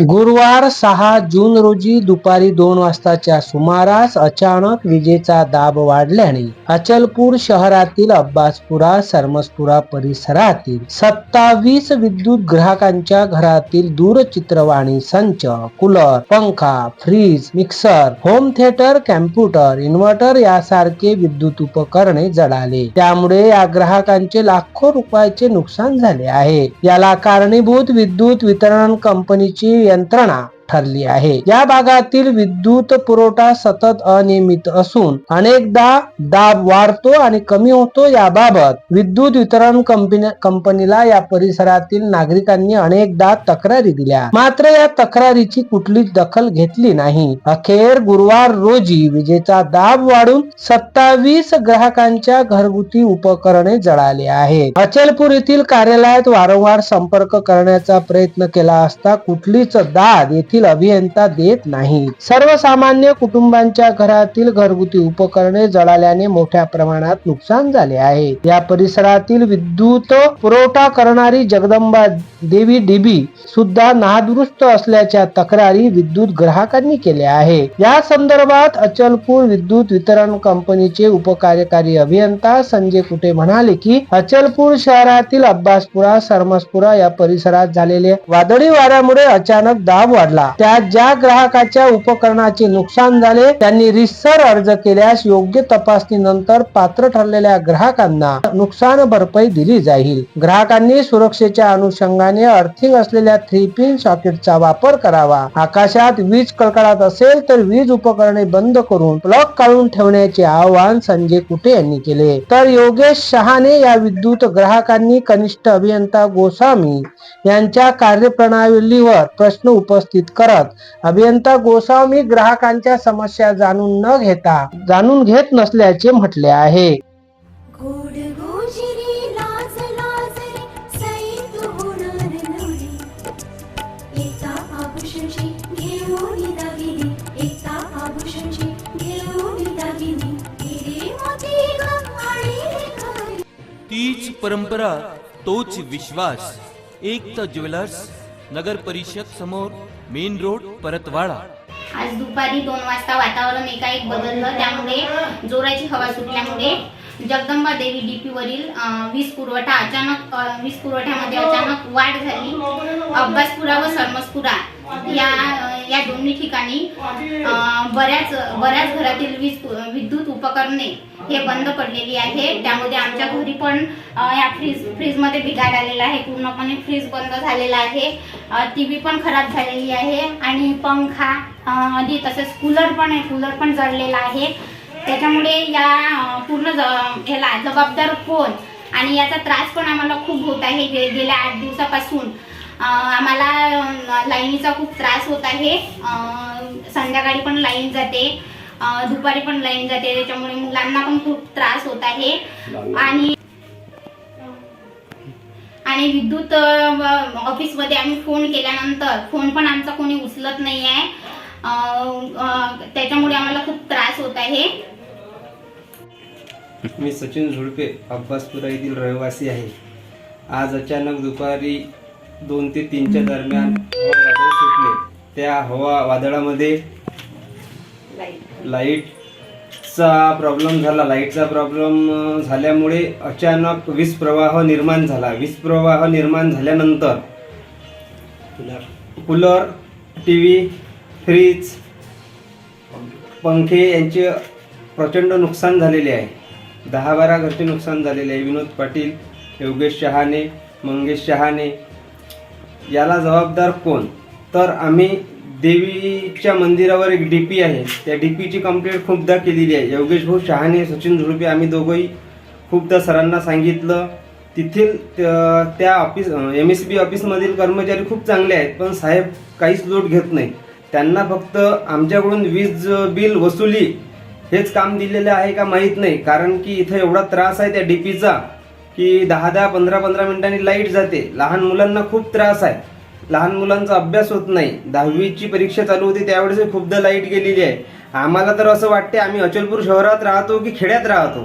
गुरुवार सहा जून रोजी दुपारी दोन वाजताच्या सुमारास अचानक विजेचा दाब वाढल्याने अचलपूर शहरातील अब्बासपुरा सरमसपुरा परिसरातील सत्तावीस विद्युत ग्राहकांच्या घरातील दूरचित्रवाणी संच कूलर पंखा fridge mixer home theatre computer inverter यासारखे विद्युत उपकरणे जळाले. त्यामुळे या ग्राहकांचे लाखो रुपयाचे नुकसान झाले आहे. याला कारणीभूत विद्युत वितरण कंपनीची યંત્રણા ठरली आहे. या भागातील विद्युत पुरवठा सतत अनियमित असून अनेकदा दाब वाढतो आणि कमी होतो. याबाबत विद्युत वितरण कंपनीला या परिसरातील नागरिकांनी अनेकदा तक्रारी दिल्या. मात्र या तक्रारीची कुठलीच दखल घेतली नाही. अखेर गुरुवार रोजी विजेचा दाब वाढून सत्तावीस ग्राहकांच्या घरगुती उपकरणे जळाले आहे अचलपूर येथील कार्यालयात वारंवार संपर्क करण्याचा प्रयत्न केला असता कुठलीच दाद येथील देखील अभियंता देत नाही सर्वसामान्य कुटुंबांच्या घरातील घरगुती उपकरणे जळाल्याने मोठ्या प्रमाणात नुकसान झाले आहे. या परिसरातील विद्युत पुरवठा करणारी जगदंबा देवी डीबी सुद्धा नादुरुस्त असल्याच्या तक्रारी विद्युत ग्राहकांनी केल्या आहे. या संदर्भात अचलपूर विद्युत वितरण कंपनीचे उपकार्यकारी अभियंता संजय कुटे म्हणाले की अचलपूर शहरातील अब्बासपुरा सरमसपुरा या परिसरात झालेल्या वादळी वाऱ्यामुळे अचानक दाब वाढला. त्यात ज्या ग्राहकाच्या उपकरणाचे नुकसान झाले त्यांनी रिसर अर्ज केल्यास योग्य तपासणीनंतर पात्र ठरलेल्या ग्राहकांना नुकसान भरपाई दिली जाईल. ग्राहकांनी सुरक्षेच्या अनुषंगाने अर्थिंग असलेल्या थ्री पिन सॉकेटचा वापर करावा. आकाशात वीज कडकडात असेल तर वीज उपकरणे बंद करून प्लग काढून ठेवण्याचे आवाहन संजय कुटे यांनी केले. तर योगेश शहाणे या विद्युत ग्राहकांनी कनिष्ठ अभियंता गोस्वामी यांच्या कार्यप्रणालीवर प्रश्न उपस्थित करत. अभियंता गोस्वामी ग्राहकांच्या समस्या जाणून न घेता जाणून घेत नसल्याचे म्हटले आहे. तीच परंपरा तोच विश्वास. एकता ज्वेलर्स नगर परिषद समोर मेन रोड परतवाडा. आज दुपारी दोन वाजता वातावरण एकाएक बदललं. त्यामुळे जोराची हवा सुटल्यामुळे जगदंबा देवी डीपी वरील वीज पुरवठा अचानक वीज पुरवठ्यामध्ये अचानक वाढ झाली. अब्बासपुरा व सरमसपुरा या या दोन्ही ठिकाणी बऱ्याच बऱ्याच घरातील वीज विद्युत उपकरणे हे बंद पडलेली आहे. त्यामध्ये आमच्या घरी पण या फ्रीज फ्रीजमध्ये बिघाड आलेला आहे. पूर्णपणे फ्रीज बंद झालेला आहे. टी व्ही पण खराब झालेली आहे. आणि पंखा आधी तसेच कूलर पण आहे. कूलर पण जळलेला आहे. त्याच्यामुळे या पूर्ण ज- ह्याला जबाबदार कोण? आणि याचा त्रास पण आम्हाला खूप होत आहे. गे- गेल्या आठ दिवसापासून. आम्हाला लाईनीचा खूप त्रास होत आहे. संध्याकाळी पण लाईन जाते. दुपारी पण लाईन जाते त्याच्यामुळे मुलांना पण खूप त्रास होत आहे. आणि आणि विद्युत ऑफिसमध्ये आम्ही फोन केल्यानंतर फोन पण आमचा कोणी उचलत नाही आहे. त्याच्यामुळे आम्हाला खूप त्रास होत आहे. मी सचिन झुडपे अब्बासपुरा येथील रहिवासी आहे. आज अचानक दुपारी दोन ते तीनच्या दरम्यान हवा वादळ सुटले. त्या हवा वादळामध्ये लाईटचा प्रॉब्लेम झाला. लाईटचा प्रॉब्लेम झाल्यामुळे अचानक वीज प्रवाह निर्माण झाला. वीज प्रवाह निर्माण झाल्यानंतर कूलर. टी व्ही फ्रीज पंखे यांचे प्रचंड नुकसान झालेले आहे. दहा बारा घरचे नुकसान झालेले आहे. विनोद पाटील योगेश शहाणे मंगेश शहाणे. याला जबाबदार कोण? तर आम्ही देवीच्या मंदिरावर एक डी पी आहे. त्या डी पीची कंप्लेंट खूपदा केलेली आहे. योगेश भाऊ शहाणे सचिन झुडपे आम्ही दोघंही खूपदा सरांना सांगितलं. तेथील त्या- त्या ऑफिस एम एस बी ऑफिसमधील कर्मचारी खूप चांगले आहेत पण साहेब काहीच लोट घेत नाही. त्यांना फक्त आमच्याकडून वीज बिल वसुली हेच काम दिलेलं आहे का माहीत नाही. कारण की इथं एवढा त्रास आहे त्या डी पीचा की दहा दहा पंधरा पंधरा मिनिटांनी लाइट जाते. लहान मुलांना खूप त्रास आहे. लहान मुलांचा अभ्यास होत नाही. दहावीची परीक्षा चालू होती त्यावेळेस खूपदा लाइट गेलेली आहे. आम्हाला तर असं वाटते आम्ही अचलपूर शहरात राहतो की खेड्यात राहतो?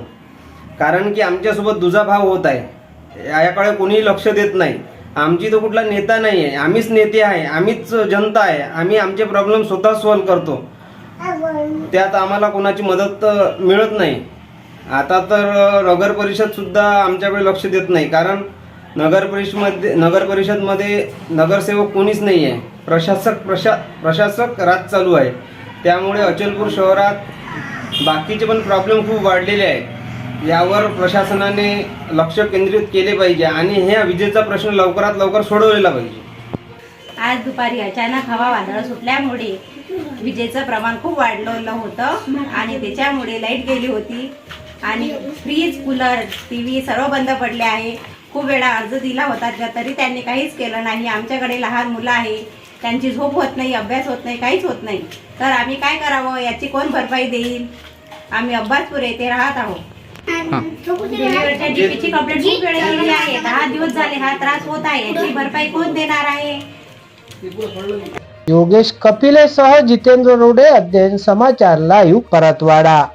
कारण की आमच्यासोबत दुजाभाव होत आहे. याकडे कोणीही लक्ष देत नाही. आमची तो कुठला नेता नाही आहे आम्हीच नेते आहे आम्हीच जनता आहे. आम्ही आमचे प्रॉब्लेम स्वतः सॉल्व करतो. त्यात आम्हाला कोणाची मदत मिळत नाही. आता तर नगर परिषदसुद्धा आमच्याकडे लक्ष देत नाही. कारण नगर परिषदमध्ये नगर परिषदमध्ये नगरसेवक कोणीच नाही आहे प्रशासक प्रशा प्रशासक राज चालू आहे. त्यामुळे अचलपूर शहरात बाकीचे पण प्रॉब्लेम खूप वाढलेले आहेत. यावर प्रशासनाने लक्ष केंद्रित केले पाहिजे आणि ह्या विजेचा प्रश्न लवकरात लवकर सोडवलेला पाहिजे. आज दुपारी अचानक हवा वादळ सुटल्यामुळे विजेचं प्रमाण खूप वाढलेलं होतं आणि त्याच्यामुळे लाइट गेली होती. आणि फ्रीज कूलर टी व्ही सर्व बंद पडले आहे. खूप वेळा अर्ज दिला होता त्या- तरी त्यांनी काहीच केलं नाही. आमच्याकडे लहान मुलं आहे त्यांची झोप होत नाही अभ्यास होत नाही काहीच होत नाही. तर आम्ही काय करावं? याची कोण भरपाई देईल? आम्ही अब्बासपूर येथे राहत आहोत. रेल्वेवरच्या डीपीची कंप्लेंट खूप वेळा केली आहे. दहा दिवस झाले हा त्रास होत आहे. याची भरपाई कोण देणार आहे? योगेश कपिलेसह जितेंद्र रोडे अध्ययन समाचार लाईव्ह परतवाडा